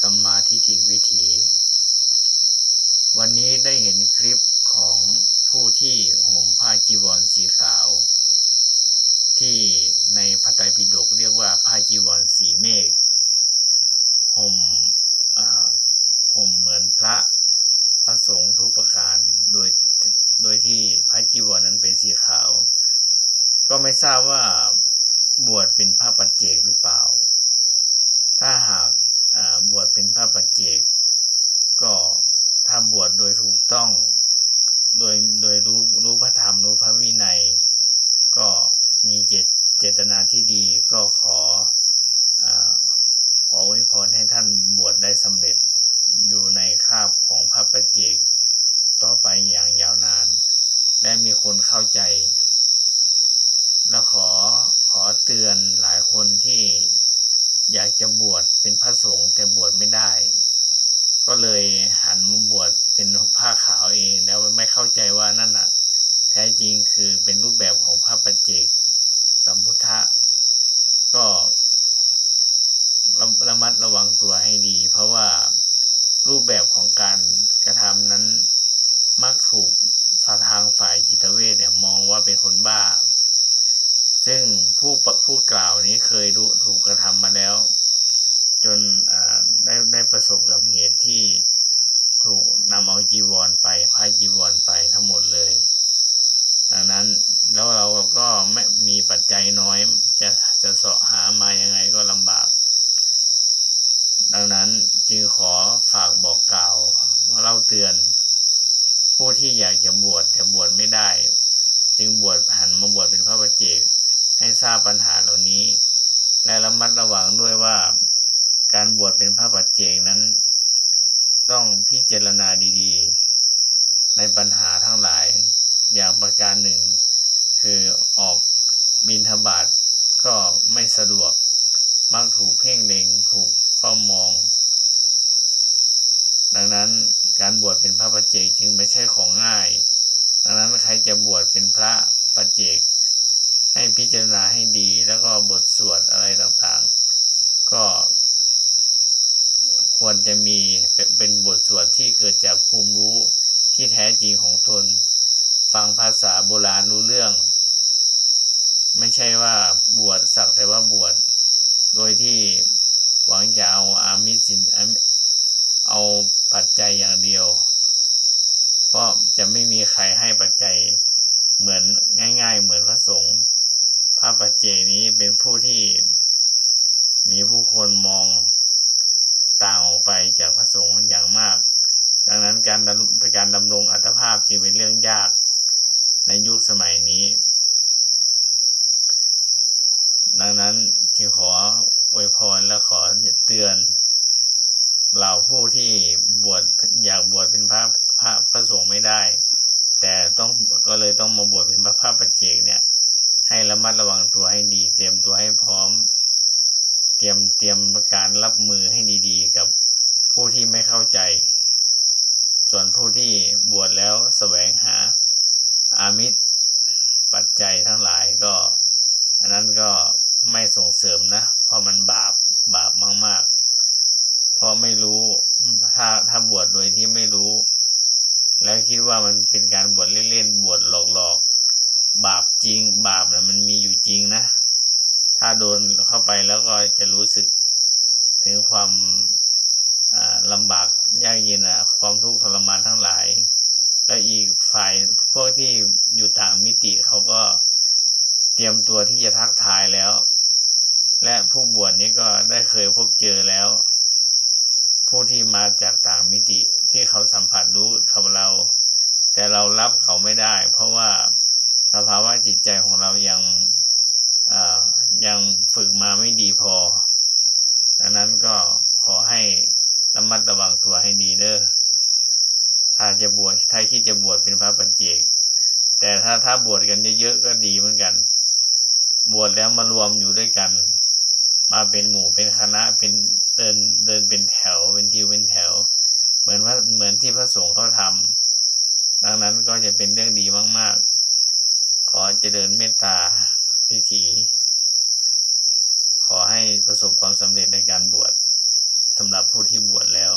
สัมมาทิฏฐิวิถี วันนี้ได้เห็นคลิปของผู้ที่ห่มผ้าจีวรสีขาว ที่ในพระไตรปิฎกเรียกว่าผ้าจีวรสีเมฆห่มห่มเหมือนพระพระสงฆ์ทุกประการโดยโดยที่พระจีวรนั้นเป็นสีขาว ก็ไม่ทราบว่าบวชเป็นพระปัจเจกหรือเปล่า ถ้าหากอ่า บวชเป็นพระปัจเจก ก็ถ้าบวชโดยถูกต้อง โดยโดยรู้รู้พระธรรมรู้พระวินัย ก็มีเจตเจตนาที่ดีก็ขออาขอไว้พรให้ท่านบวชได้สำเร็จอยู่ในคาบของพระปัจเจก ต่อไปอย่างยาวนาน และมีคนเข้าใจ และขอขอเตือนหลายคน อยากจะบวชเป็นพระสงฆ์แต่บวชไม่ได้ ก็เลยหันมาบวชเป็นผ้าขาวเองแล้วไม่เข้าใจว่านั่นน่ะแท้จริงคือเป็นรูปแบบของพระปัจเจกสัมพุทธะก็ระระมัดระวังตัวให้ดี เพราะว่ารูปแบบของการกระทำนั้นมักถูกฝาทางฝ่ายจิตเวชเนี่ยมองว่าเป็นคนบ้า ซึ่งผู้ผู้กล่าวนี้เคยรู้ถูกกระทำมาแล้ว จนได้ได้ประสบกับเหตุที่ถูกนำเอาจีวรไปพายจีวรไปทั้งหมดเลย ดังนั้นแล้วเราก็ไม่มีปัจจัยน้อยจะจะเสาะหามายังไงก็ลำบาก ดังนั้นจึงขอฝากบอกกล่าวเล่าเตือน ผู้ที่อยากจะบวชแต่บวชไม่ได้ จึงบวชหันมาบวชเป็นพระประเจก ให้ทราบปัญหาเหล่านี้ และระมัดระวังด้วยว่าการบวชเป็นพระปัจเจกนั้น ต้องพิจารณาดีๆ ในปัญหาทั้งหลายอย่างประการหนึ่ง คือออกบินทบาทก็ไม่สะดวก มักถูกเพ่งเล็งถูกเฝ้ามอง ดังนั้นการบวชเป็นพระปัจเจกจึงไม่ใช่ของง่าย ดังนั้นใครจะบวชเป็นพระปัจเจก ให้พิจารณาให้ดี แล้วก็บทสวดอะไรต่างๆ ก็ควรจะมีเป็นบทสวดที่เกิดจากภูมิรู้ที่แท้จริงของตน ฟังภาษาโบราณรู้เรื่อง ไม่ใช่ว่าบวชสักแต่ว่าบวชโดยที่หวังจะเอาอามิสินเอาปัจจัยอย่างเดียว เพราะจะไม่มีใครให้ปัจจัยเหมือนง่าย ๆ เหมือนพระสงฆ์ พระปัจเจกนี้เป็นผู้ที่มีผู้คนมองต่างออกไปจากพระสงฆ์อย่างมาก ดังนั้นการการดำรงอัตภาพจึงเป็นเรื่องยากในยุคสมัยนี้ ดังนั้นจึงขออวยพรและขอเตือนเหล่าผู้ที่บวชอยากบวชเป็นพระพระพระสงฆ์ไม่ได้ แต่ต้องก็เลยต้องมาบวชเป็นพระพระปัจเจกเนี่ย ให้ระมัดระวังตัวให้ดี เตรียมตัวให้พร้อม เตรียมเตรียมการรับมือให้ดีๆ กับผู้ที่ไม่เข้าใจ ส่วนผู้ที่บวชแล้วแสวงหาอามิตรปัจจัยทั้งหลายก็ อันนั้นก็ไม่ส่งเสริมนะ เพราะมันบาปบาปมากๆ เพราะไม่รู้ถ้าถ้าบวชโดยที่ไม่รู้ แล้วคิดว่ามันเป็นการบวชเล่นๆ บวชหลอกๆ บาปจริง บาปนะมันมีอยู่จริงนะ ถ้าโดนเข้าไปแล้วก็จะรู้สึกถึงความลำบากยากเย็นอะ ความทุกข์ทรมานทั้งหลาย แล้วอีกฝ่ายพวกที่อยู่ต่างมิติเขาก็เตรียมตัวที่จะทักทายแล้ว และผู้บวชนี้ก็ได้เคยพบเจอแล้ว ผู้ที่มาจากต่างมิติที่เขาสัมผัสรู้กับเรา แต่เรารับเขาไม่ได้ เพราะว่า สภาวะจิตใจของเรายังยังฝึกมาไม่ดีพอ ดังนั้นก็ขอให้ระมัดระวังตัวให้ดีเด้อถ้าจะบวชถ้าคิดจะบวชเป็นพระปัจเจก แต่ถ้าถ้าบวชกันเยอะๆก็ดีเหมือนกัน บวชแล้วมารวมอยู่ด้วยกัน มาเป็นหมู่เป็นคณะเป็นเดินเดินเป็นแถวเป็นทิวเป็นแถว เหมือนพระเหมือนที่พระสงฆ์เขาทำดังนั้นก็จะเป็นเรื่องดีมากๆ ขอเจริญเมตตาพิธี ขอให้ประสบความสำเร็จในการบวชสำหรับผู้ที่บวชแล้ว